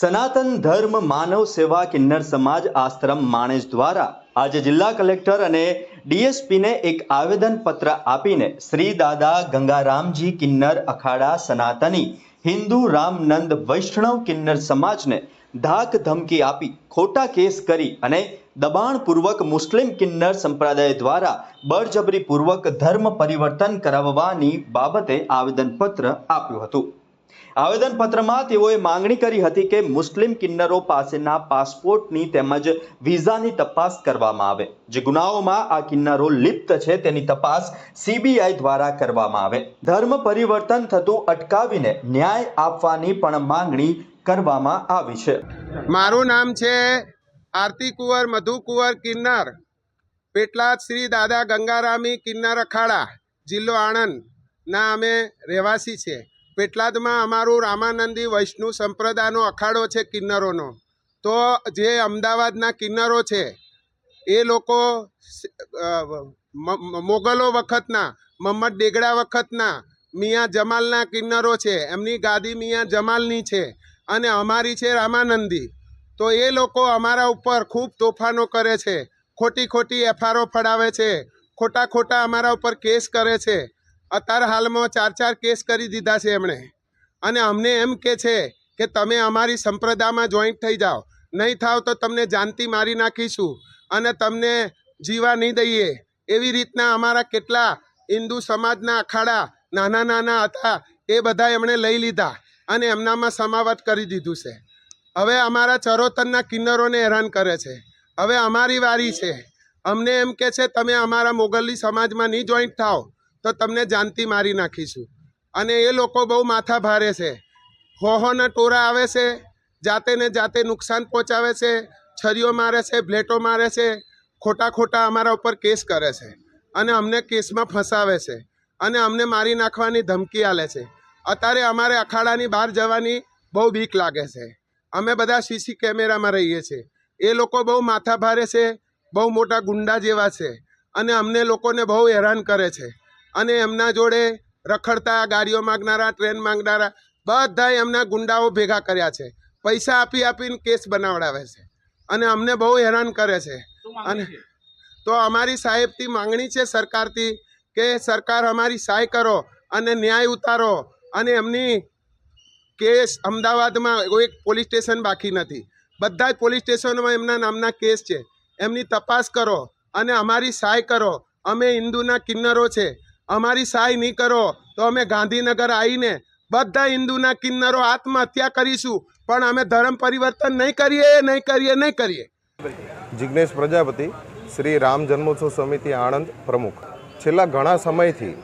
સનાતન ધર્મ માનવ સેવા કિન્નર સમાજ આશ્રમ માણેજ દ્વારા આજે જિલ્લા કલેક્ટર અને ડીએસપીને એક આવેદન પત્ર આપીને શ્રી દાદા ગંગારામજી કિન્નર અખાડા સનાતની હિન્દુ રામનંદ વૈષ્ણવ કિન્નર સમાજને ધાક ધમકી આપી, ખોટા કેસ કરી અને દબાણપૂર્વક મુસ્લિમ કિન્નર સંપ્રદાય દ્વારા બળજબરીપૂર્વક ધર્મ પરિવર્તન કરાવવાની બાબતે આવેદનપત્ર આપ્યું હતું. આવેદનપત્રમાં તેઓએ માંગણી કરી હતી કે મુસ્લિમ કિન્નરો પાસેના પાસપોર્ટની તેમજ વિઝાની તપાસ કરવામાં આવે. જે ગુનાઓમાં આ કિન્નરો લિપ્ત છે તેની તપાસ સીબીઆઈ દ્વારા કરવામાં આવે. ધર્મ પરિવર્તન થતું અટકાવીને ન્યાય આપવાની પણ માંગણી કરવામાં આવી છે. મારું નામ છે આરતી કુંવર મધુ કુંવર કિન્નર. પેટલાદ શ્રી દાદા ગંગારામી કિન્નર અખાડા, જિલ્લો આણંદ. ના, અમે રહેવાસી છે પેટલાદમાં અમારું રામાનંદી વૈષ્ણુ સંપ્રદાયનો અખાડો છે કિન્નરોનો. તો જે અમદાવાદના કિન્નરો છે, એ લોકો મોગલો વખતના મમ્મદ ડેગડા વખતના, મિયાં જમાલના કિન્નરો છે, એમની ગાદી મિયાં જમાલની છે અને અમારી છે રામાનંદી. તો એ લોકો અમારા ઉપર ખૂબ તોફાનો કરે છે, ખોટી ખોટી એફઆરઓ ફડાવે છે, ખોટા ખોટા અમારા ઉપર કેસ કરે છે અત્યારે હાલમાં ચાર ચાર કેસ કરી દીધા છે એમણે. અને અમને એમ કે છે કે તમે અમારી સંપ્રદાયમાં જોઈન્ટ થઈ જાઓ. નહીં થાવ તો તમને જાનથી મારી નાખીશું અને તમને જીવા નહીં દઈએ. એવી રીતના અમારા કેટલા હિન્દુ સમાજના અખાડા નાના નાના હતા એ બધા એમણે લઈ લીધા અને એમનામાં સમાવટ કરી દીધું છે. હવે અમારા ચરોતરના કિન્નરોને હેરાન કરે છે. હવે અમારી વારી છે. અમને એમ કે છે, તમે અમારા મોગલી સમાજમાં નહીં જોઈન્ટ થાઓ. તો તમને જાનતી મારી નાખીશું. અને એ લોકો બહુ માથા ભારે છે. હોહોના ટોરા આવે છે, જાતે ને જાતે નુકસાન પહોંચાવે છે, છરીઓ મારે છે, બ્લેટો મારે છે, ખોટા ખોટા અમારા ઉપર કેસ કરે છે. અને અમને કેસમાં ફસાવે છે. અને અમને મારી નાખવાની ધમકી આલે છે. અત્યારે અમારે અખાડાની બહાર જવાની બહુ બીક લાગે છે. અમે બધા સીસી કેમેરામાં રહીએ છીએ. એ લોકો બહુ માથા ભારે છે, બહુ મોટા ગુંડા જેવા છે. અને અમને લોકોને બહુ હેરાન કરે છે. અને એમના જોડે રખડતા ગાડીઓ માગનારા ટ્રેન માંગનારા બધા એમના ગુંડાઓ ભેગા કર્યા છે. પૈસા આપી આપીને કેસ બનાવડાવે છે. અને અમને બહુ હેરાન કરે છે. અને તો અમારી સાહેબથી માંગણી છે સરકારથી કે સરકાર અમારી સહાય કરો અને ન્યાય ઉતારો અને એમની કેસ અમદાવાદમાં એક પોલીસ સ્ટેશન બાકી નથી. બધા જ પોલીસ સ્ટેશનોમાં એમના નામના કેસ છે. એમની તપાસ કરો અને અમારી સહાય કરો. અમે હિન્દુના કિન્નરો છે. અમારી સહાય નહીં કરો, તો અમે ગાંધીનગર આવીને બધા હિન્દુના કિન્નરો આત્મહત્યા કરીશું. પણ અમે ધર્મ પરિવર્તન નહીં કરીએ નહીં કરીએ નહીં કરીએ. જિજ્ઞેશ પ્રજાપતિ શ્રી રામ જન્મોત્સવ સમિતિ આણંદ પ્રમુખ. છેલ્લા ઘણા સમયથી